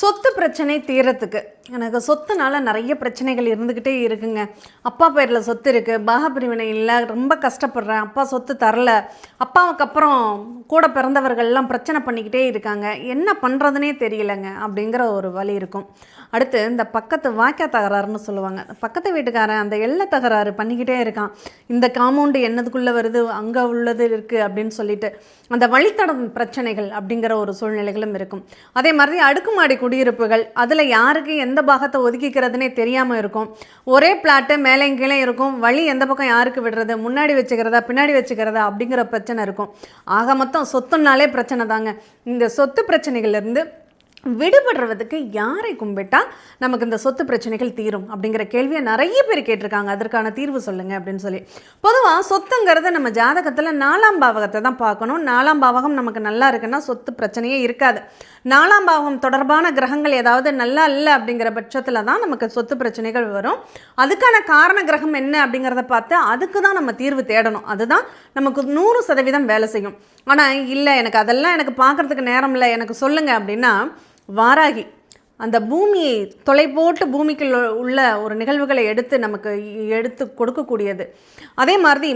சொத்து பிரச்சனை தீரத்துக்கு. எனக்கு சொத்துனால நிறைய பிரச்சனைகள் இருந்துக்கிட்டே இருக்குங்க. அப்பா பேரில் சொத்து இருக்குது பாகப்பிரிவினை இல்லை. ரொம்ப கஷ்டப்படுறேன். அப்பா சொத்து தரல. அப்பாவுக்கு அப்புறம் கூட பிறந்தவர்கள்லாம் பிரச்சனை பண்ணிக்கிட்டே இருக்காங்க. என்ன பண்ணுறதுனே தெரியலங்க. அப்படிங்கிற ஒரு வழி இருக்கும். அடுத்து இந்த பக்கத்து வாய்க்கா தகராறுன்னு சொல்லுவாங்க. பக்கத்து வீட்டுக்காரன் அந்த எல்லை தகராறு பண்ணிக்கிட்டே இருக்கான். இந்த காம்பவுண்டு என்னதுக்குள்ளே வருது? அங்கே உள்ளது இருக்குது அப்படின்னு சொல்லிட்டு அந்த வழித்தடம் பிரச்சனைகள் அப்படிங்கிற ஒரு சூழ்நிலைகளும் இருக்கும். அதே மாதிரி அடுக்குமாடி குடியிருப்புகள் அதில் யாருக்கு எந்த பாகத்தை ஒதுக்கிக்கிறதுனே தெரியாமல் இருக்கும். ஒரே பிளாட்டு மேலே கீழே இருக்கும். வழி எந்த பக்கம் யாருக்கு விடுறது? முன்னாடி வச்சுக்கிறதா பின்னாடி வச்சுக்கிறதா அப்படிங்கிற பிரச்சனை இருக்கும். ஆக மொத்தம் சொத்துனாலே பிரச்சனை தாங்க இந்த சொத்து பிரச்சனைகள்லேருந்து விடுபடுறதுக்கு யாரை கும்பிட்டா நமக்கு இந்த சொத்து பிரச்சனைகள் தீரும் அப்படிங்கிற கேள்வியை நிறைய பேர் கேட்டிருக்காங்க. அதற்கான தீர்வு சொல்லுங்கள் அப்படின்னு சொல்லி. பொதுவாக சொத்துங்கிறது நம்ம ஜாதகத்தில் நாலாம் பாவகத்தை தான் பார்க்கணும். நாலாம் பாவகம் நமக்கு நல்லா இருக்குன்னா சொத்து பிரச்சனையே இருக்காது. நாலாம் பாவகம் தொடர்பான கிரகங்கள் ஏதாவது நல்லா இல்லை அப்படிங்கிற பட்சத்தில் தான் நமக்கு சொத்து பிரச்சனைகள் வரும். அதுக்கான காரண கிரகம் என்ன அப்படிங்கிறத பார்த்து அதுக்கு தான் நம்ம தீர்வு தேடணும். அதுதான் நமக்கு நூறு சதவீதம் வேலை செய்யும். ஆனால் இல்லை எனக்கு அதெல்லாம் எனக்கு பார்க்குறதுக்கு நேரம் இல்லை எனக்கு சொல்லுங்கள் அப்படின்னா வாராகி. அந்த பூமியை தொலை போட்டு பூமிக்குள்ள உள்ள ஒரு நிகழ்வுகளை எடுத்து நமக்கு எடுத்து கொடுக்கக்கூடியது. அதே மாதிரி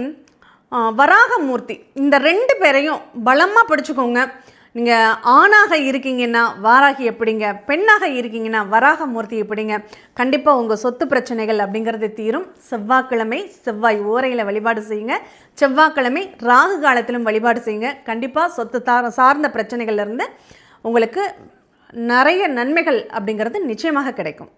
வராகமூர்த்தி. இந்த ரெண்டு பேரையும் பலமாக படிச்சுக்கோங்க. நீங்கள் ஆணாக இருக்கீங்கன்னா வாராகி எப்படிங்க? பெண்ணாக இருக்கீங்கன்னா வராக மூர்த்தி எப்படிங்க? கண்டிப்பாக உங்கள் சொத்து பிரச்சனைகள் அப்படிங்கிறது தீரும். செவ்வாய்க்கிழமை செவ்வாய் ஓரையில் வழிபாடு செய்யுங்க. செவ்வாய்க்கிழமை ராகு காலத்திலும் வழிபாடு செய்யுங்க. கண்டிப்பாக சொத்து தார சார்ந்த பிரச்சனைகள்லேருந்து உங்களுக்கு நிறைய நன்மைகள் அப்படிங்கிறது நிச்சயமாக கிடைக்கும்.